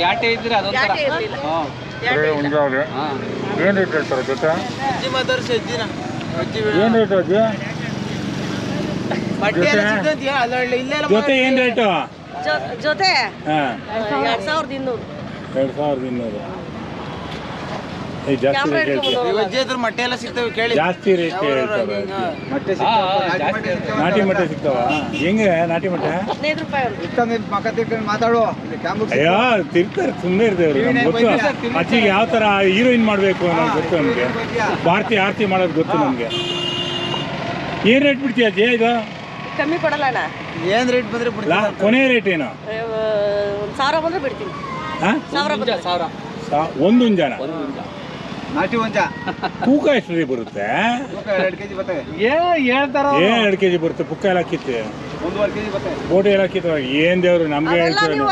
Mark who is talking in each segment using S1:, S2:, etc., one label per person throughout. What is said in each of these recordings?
S1: ಯಾಟೆ ಇದ್ರೆ ಅದೊಂಥರ. ಹಾಂ.
S2: ಬರೀ ಏನು ರೇಟ್ ಹೇಳ್ತಾರೆ ಜೊತೆ
S3: ಅಜ್ಜಿ ಮಾತಾಡ್ಸಿ ಅಜ್ಜಿನ ಅಜ್ಜಿ
S2: ಏನು ರೇಟ್ ಅಜ್ಜಿ? ಜೊತೆ?
S3: ಇಲ್ಲೆಲ್ಲ
S2: ಜೊತೆ ಏನು ರೇಟು
S4: ಜೊತೆ?
S2: ಹಾಂ.
S4: ಎರಡ್ ಸಾವಿರದ ಇನ್ನೂರು.
S2: ಎರಡು ಸಾವಿರದ ಇನ್ನೂರು. ಜಾಸ್ತಿ ರೇಟ್
S3: ಮೊಟ್ಟೆ ಎಲ್ಲ ಸಿಗ್ತವೆ ಕೇಳಿ.
S2: ಜಾಸ್ತಿ ರೇಟ್ ಹೇಳ್ತಾರೆ
S1: ಮೊಟ್ಟೆ
S2: ನಾಟಿ ಮೊಟ್ಟೆ ಸಿಗ್ತಾವ? ಹೆಂಗೆ ನಾಟಿ ಮೊಟ್ಟೆ?
S4: ಹದಿನೈದು ರೂಪಾಯಿ ಒಂದು
S3: ಪಕ್ಕ ತಿರ್ಕೊಂಡು ಮಾತಾಡು.
S2: ಅಯ್ಯೋ ತಿರ್ತಾರೆ ಸುಮ್ಮನೆ ಇರ್ತೇವ್ರು ಗೊತ್ತು. ಅಜ್ಜಿಗೆ ಯಾವ ಥರ ಹೀರೋಯಿನ್ ಮಾಡಬೇಕು ಅನ್ನೋದು ಗೊತ್ತು ನಮಗೆ. ಭಾರತಿ ಆರತಿ ಮಾಡೋದು ಗೊತ್ತು ನಮಗೆ. ಏನ್ ರೇಟ್ ಬಿಡ್ತೀಯ ಅಜ್ಜಿ ಇದು?
S4: ಕಮ್ಮಿ ಕೊಡಲ್ಲ ಅಣ್ಣ.
S3: ಏನ್ ರೇಟ್ ಬಂದ್ರೆ
S2: ಕೊನೆ ರೇಟ್ ಏನು?
S4: ಒಂದು ಸಾವಿರ ಬಂದ್ರೆ ಬಿಡ್ತೀನಿ.
S2: ಹಾಂ?
S4: ಸಾವಿರ
S1: ಸಾವಿರ. ನಿಮಿಷ
S3: ನಾಟಿ ಒಂಚ
S2: ತೂಕ ಎಷ್ಟು ರೀ ಬರುತ್ತೆ?
S3: ಎರಡು ಕೆಜಿ ಬರ್ತವೆ
S1: ಏ ಹೇಳ್ತಾರೋ
S2: ಏನ್ ಎರಡು ಕೆಜಿ ಬರುತ್ತೆ ಪುಕ್ಕ ಎಲ್ಲ ಕಿತ್ತು.
S3: ಒಂದೂವರೆ ಕೆಜಿ
S2: ಬೋಟಿ ಎಲ್ಲ ಕಿತ್ತು ಏನ್ ದೇವ್ರು ನಮ್ಗೆ
S4: ಅದೆಲ್ಲ
S2: ಹೇಳ್ತೀವಿ
S4: ನೀವು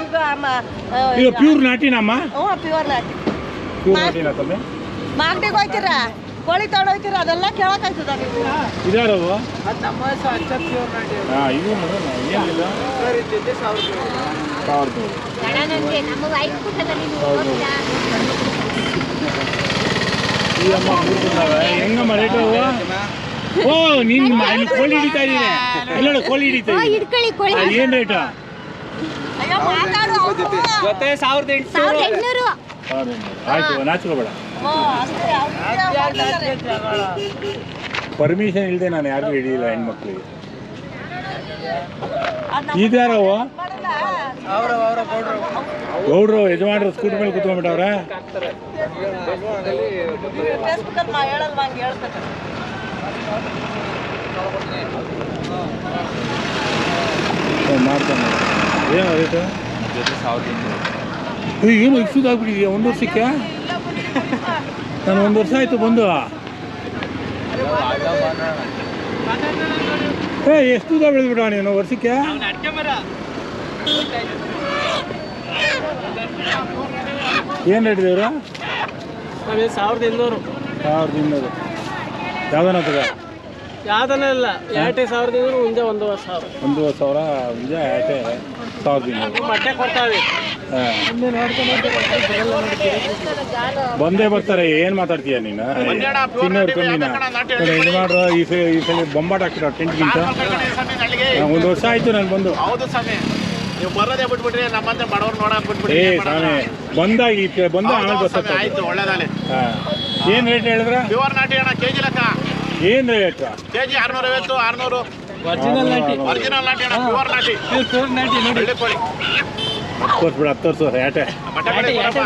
S4: ಈಗ ಮ- ಆ,
S2: ಇದು ಪ್ಯೂರ್ ನಾಟಿನಮ್ಮ
S4: ಹ್ಞೂ ಪ್ಯೂರ್ ನಾಟಿ.
S2: ಪ್ಯೂರ್ ನಾಟಿನ
S4: ಮಾಗಡಿಗೆ ಹೋಯ್ತೀರಾ? ಕೋಳಿ ತಗೊಂಡು ಹೋಯ್ತೀರಾ? ಅದೆಲ್ಲ ಕೇಳಕ್ಕಾಯ್ತದ ನೀವು
S2: ಇದಾರವು ಹಾ. ಇದು? ಏನಿಲ್ಲ ಹೆಂಗಮ್ಮ ರೇಟ್? ಓ ನೀನ್ ಕೋಳಿ ಹಿಡಿತಾ ನೋಡು, ಕೋಳಿ ಹಿಡಿತಾ ಏನ್ ರೇಟ್?
S4: ಅಯ್ಯೋ ಮಾತಾಡು
S1: ಜೊತೆ ಸಾವಿರದ ಎಂಟುನೂರು.
S2: ಆಯ್ತು ನಾಚ್ಕೋಬೇಡ. ಪರ್ಮಿಷನ್ ಇಲ್ಲದೆ ನಾನು ಯಾರಿಗೂ ಹಿಡಿಯಿಲ್ಲ ಹೆಣ್ಮಕ್ಳಿಗೆ. ಇದ್ಯಾರವು ಗೌಡ್ರು, ಯಜಮಾನ್ರು ಸ್ಕೂಟರ್ ಮೇಲೆ ಕುತ್ಕೊಂಡ್ಬಿಟ್ಟವ್ರೆ? ಮಾಡ್ತಾನೆ. ಏನು ರೇಟು? ಏನು ಇಕ್ಸುದಾಗ್ಬಿಟ್ಟಿದ್ಯಾ ಒಂದು ವರ್ಷಕ್ಕೆ? ನಾನು ಒಂದು ವರ್ಷ ಆಯ್ತು, ಬಂದು. ಏ ಎಷ್ಟು ಉದ್ದ ಬೆಳೆದ್ಬಿಡ ನೀನು ವರ್ಷಕ್ಕೆ? ಏನು ರೇಟ್ ದೇವ್ರು
S3: ಸಾವಿರದ ಇನ್ನೂರು.
S2: ಸಾವಿರದ ಇನ್ನೂರು. ಯಾವ್ದನ ತಗ
S3: ಯಾವ್ದನ ಇಲ್ಲ ಯಾಟೆ ಸಾವಿರದ ಇನ್ನೂರು ಮುಂಜೆ ಒಂದೂವರೆ ಸಾವಿರ.
S2: ಒಂದೂವರೆ ಸಾವಿರ ಮುಂಜ ಆಟೆ ಸಾವಿರದ ಇನ್ನೂರು.
S3: ಮೊಟ್ಟೆ ಕೊಡ್ತಾವೆ
S2: ಬಂದೇ ಬರ್ತಾರೆ ಏನು ಮಾತಾಡ್ತೀಯ ನೀನು? ತಿನ್ನೋರು ಕಮ್ಮಿನ ಇದು ಮಾಡ್ರು ಈ ಸಲ ಈ ಸಲ ಬೊಂಬಾಟ್ ಹಾಕ್ತಿರೋ ಟೆಂಟ್ಗಿಂತ? ಒಂದು ವರ್ಷ ಆಯ್ತು ನಾನು ಬಂದು.
S5: ನೀವು ಬರೋದೇ ಬಿಟ್ಬಿಟ್ರಿ ನಮ್ಮಂತ ಬಡವ್ರು ನೋಡಕ್ ಬಿಟ್ಬಿಟ್ರಿ
S2: ಏ ಸ್ವಾಮಿ ಬಂದಾಗ ಈ ಕ- ಬಂದ ಆಮೇಲೆ
S5: ಹೌದು ಆಯ್ತು
S2: ಏನು ರೇಟ್ ಹೇಳಿದ್ರ?
S5: ಪ್ಯೂರ್ ನಾಟಿ ಅಣ್ಣ ಕೆಜಿ ಲೆಕ್ಕ.
S2: ಏನು ರೇಟ್
S5: ಕೆಜಿ ಆರ್ನೂರ ಐವತ್ತು ಆರ್ನೂರು.
S3: ಒರಿಜಿನಲ್ ನಾಟಿ.
S5: ಒರಿಜಿನಲ್ ನಾಟಿ ಅಣ್ಣ ಪ್ಯೂರ್ ನಾಟಿ.
S3: ಪ್ಯೂರ್ ನಾಟಿ ನೋಡಿ.
S2: ಹತ್ತು ತೋರ್ಸು ಆಟೆ
S5: ಮೊಟ್ಟೆ ಕೋಳಿ ಕೊಡಪ್ಪ.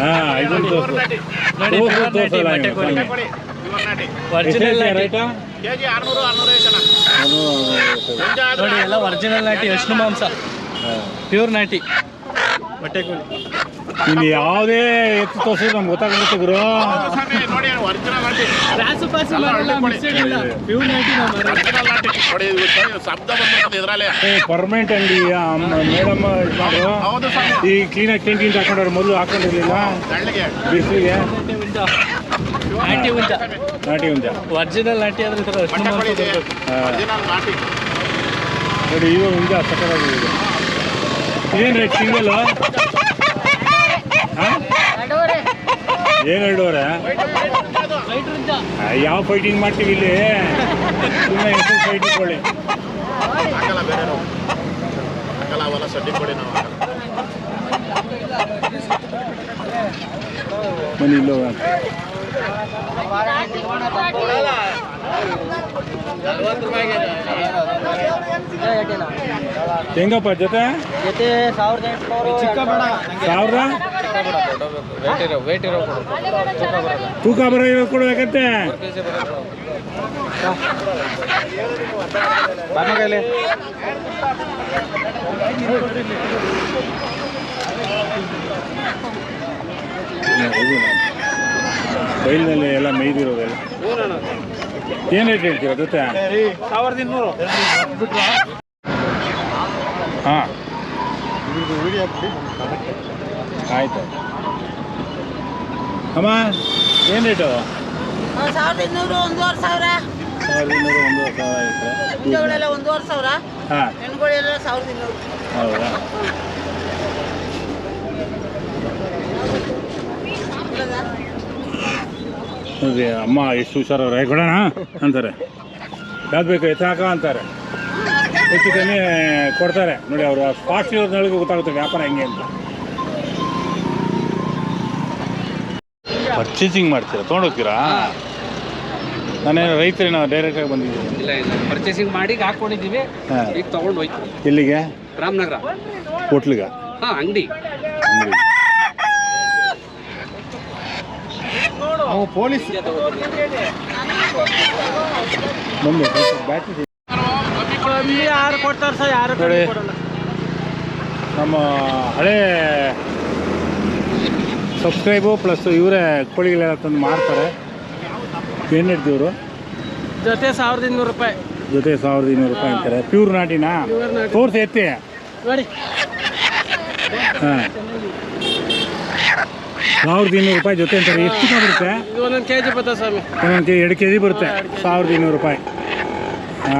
S2: ಹಾಂ ಇದನ್ನು ತೋರ್ಸು.
S3: ನೋಡಿ
S2: ತೋರ್ಸು ತೋರ್ಸಲ್ಲ ಎಷ್ಟು
S3: ಎಲ್ಲ ಒರಿಜಿನಲ್ ನಾಟಿ ಅಷ್ಟು ಮಾಂಸ. ಪ್ಯೂರ್ ನಾಟಿ. ಬಟ್ಟೆ ಕೋಳಿ
S2: ಇಲ್ಲಿ ಯಾವುದೇ ಎತ್ತು ತೋರಿಸಿ ನಮ್ಗೆ ಗೊತ್ತಾಗುತ್ತೆ ಗುರು ಪರ್ಮನೆಂಟ್ ಅಂಗಡಿ ಮೇಡಮ್
S5: ಹೌದು
S2: ಈ ಕ್ಲೀನಾಗಿ ಟೆಂಟ್ ಕ್ಯಾಂಟೀನ್ ಹಾಕೊಂಡವ್ರು ಮೊದಲು ಹಾಕೊಂಡಿರ್ಲಿಲ್ಲ ಬಿಸಿಲಿಗೆ
S3: ನಾಟಿ ಉಂಜ ನಾಟಿ ಒರಿಜಿನಲ್ ನಾಟಿ ಆದ್ರೆ ಈ ಥರ
S2: ನೋಡಿ ಇದು ಉಂಜ ಸಕ್ಕತ್ತಾಗಿದೆ ಏನು ರೇಟ್ ಸಿಂಗಲ್ ಏನು ಎರಡೂವರೆ ಯಾವ ಫೈಟಿಂಗ್ ಮಾಡ್ತೀವಿ ಇಲ್ಲಿ? ಸುಮ್ಮನೆ ಹೆಸರು ಫೈಟ್ ಇಟ್ಕೊಳ್ಳಿ
S5: ಹಾಕಲ್ಲ ಬೇರೆ ನಾವು. ಹಾಕಲ್ಲ ಅವೆಲ್ಲ ಸಡ್ಡಿ ಕೊಡಿ ನಾವು.
S2: ಬನ್ನಿ ಇಲ್ಲಿ ಹೆಂಗಪ್ಪ ಜೊತೆ?
S3: ಜೊತೆ ಸಾವಿರದ ಎಂಟುನೂರು.
S2: ತೂಕ ಬರೋ ಕೊಡ್ಬೇಕಂತೆ
S3: ಬಾಮಗಲೆ
S2: ಬೈಲಿನಲ್ಲಿ ಎಲ್ಲ ಮೇಯ್ದಿರೋದೆಲ್ಲ ಏನು ರೇಟ್ ಹೇಳ್ತೀರ ಜೊತೆ?
S3: ಸಾವಿರದ ಇನ್ನೂರು.
S2: ಹಾಂ. ಆಯಿತು. ಅಮ್ಮ ಏನು ರೇಟು
S4: ಸಾವಿರದ ಇನ್ನೂರು ಒಂದೂವರೆ ಸಾವಿರ.
S2: ಇನ್ನೂರು ಒಂದೂವರೆ ಸಾವಿರ ಆಯಿತು.
S4: ಹಿಂದೂಗಳೆಲ್ಲ ಸಾವಿರ.
S2: ಹಾಂ.
S4: ಹೆಣ್ಗಳೆಲ್ಲ ಸಾವಿರದ ಇನ್ನೂರು.
S2: ಅಮ್ಮ ಎಷ್ಟು ಹುಷಾರವ್ರೆ ಕೊಡೋಣ ಅಂತಾರೆ. ಯಾವ್ದು ಬೇಕು ಎತ್ತಾಕ ಅಂತಾರೆ. ಹೆಚ್ಚು ಕಮ್ಮಿ ಕೊಡ್ತಾರೆ. ನೋಡಿ ಅವರು ಫಾಸ್ಟ್ ಇರೋದ್ನೊಳಗೆ ಗೊತ್ತಾಗುತ್ತೆ ವ್ಯಾಪಾರ ಹೆಂಗೆ ಅಂತ. ಪರ್ಚೇಸಿಂಗ್ ಮಾಡ್ತೀರಾ? ತೊಗೊಂಡೋಗ್ತೀರಾ? ನಾನೇನು ನಾವು ಡೈರೆಕ್ಟಾಗಿ ಬಂದಿದ್ದೀನಿ.
S1: ಇಲ್ಲ ಇಲ್ಲ. ಪರ್ಚೇಸಿಂಗ್ ಮಾಡಿ ಈಗ ಹಾಕೊಂಡಿದ್ದೀವಿ.
S2: ಹಾಂ.
S1: ಈಗ ತಗೊಂಡು ಹೋಯ್ತು.
S2: ಎಲ್ಲಿಗೆ?
S1: ರಾಮನಗರ.
S2: ಹೋಟ್ಲಿಗೆ?
S1: ಹಾ ಅಂಗಡಿ.
S5: ಪೊಲೀಸ್.
S2: ಬಂದು ಬ್ಯಾಟ್ರಿ
S3: ಯಾರು ಕೊಡ್ತಾರೆ ಸರ್? ಯಾರು
S2: ನೋಡಿ. ನಮ್ಮ ಹಳೆ ಸಬ್ಸ್ಕ್ರೈಬು ಪ್ಲಸ್ ಇವರೇ ಕೋಳಿಗಳೆಲ್ಲ ತಂದು ಮಾರ್ತಾರೆ. ಏನು ಇವರು?
S3: ಜೊತೆ ಸಾವಿರದ ಇನ್ನೂರು ರೂಪಾಯಿ.
S2: ಜೊತೆ ಸಾವಿರದ ಇನ್ನೂರು ರೂಪಾಯಿ ಅಂತಾರೆ. ಪ್ಯೂರ್ ನಾಟಿನಾ? ತೋರಿಸಿ ಎತ್ತಿ.
S3: ನೋಡಿ.
S2: ಹಾಂ. ಸಾವಿರದ ಇನ್ನೂರು ರೂಪಾಯಿ ಜೊತೆ ಅಂತಾರೆ. ಎಷ್ಟು ಬರುತ್ತೆ?
S3: ಒಂದೊಂದು ಕೆ ಜಿ ಬರ್ತದೆ ಸ್ವಾಮಿ.
S2: ಒಂದೊಂದು ಕೆ ಎರಡು ಕೆ ಜಿ ಬರುತ್ತೆ ಸಾವಿರದ ಇನ್ನೂರು ರೂಪಾಯಿ.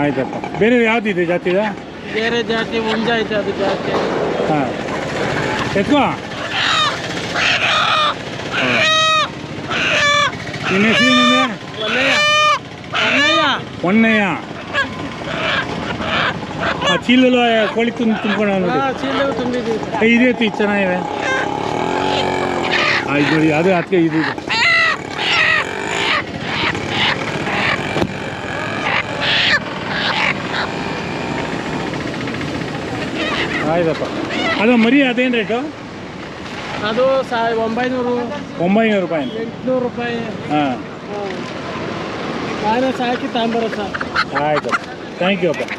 S2: ಆಯ್ತಪ್ಪ. ಬೇರೆ ಯಾವ್ದಿದೆ ಜಾತಿ ಇದೆ?
S3: ಬೇರೆ ಜಾತಿ ಮುಂಜಾ ಐತೆ ಅದು ಜಾತಿ.
S2: ಹಾಂ. ಎತ್ಕೋ. ನಿನ್ನ ಹೆಸರು ಒಣ್ಣಯ್ಯ ಆ ಚೀಲಲು ಕೋಳಿ ತುಂಬ ತುಂಬಿಕೊಂಡು ನೋಡಿ ಇದೆ ಐತಿ ಚೆನ್ನಾಗಿದೆ. ಆಯ್ತು ನೋಡಿ ಅದೇ ಅದಕ್ಕೆ ಇದು ಇದೆ. ಆಯ್ತಪ್ಪ. ಅದು ಮರಿ ಅದೇನು ರೇಟು
S3: ಅದು ಸಾ ಒಂಬೈನೂರು.
S2: ಒಂಬೈನೂರು ರೂಪಾಯಿ
S3: ಎಂಟುನೂರು ರೂಪಾಯಿ.
S2: ಹಾಂ.
S3: ನಾನೇ ಸಾಕಿ ತಗೊಂಬರೋ ಸರ್.
S2: ಆಯ್ತು. ಥ್ಯಾಂಕ್ ಯು ಅಪ್ಪ.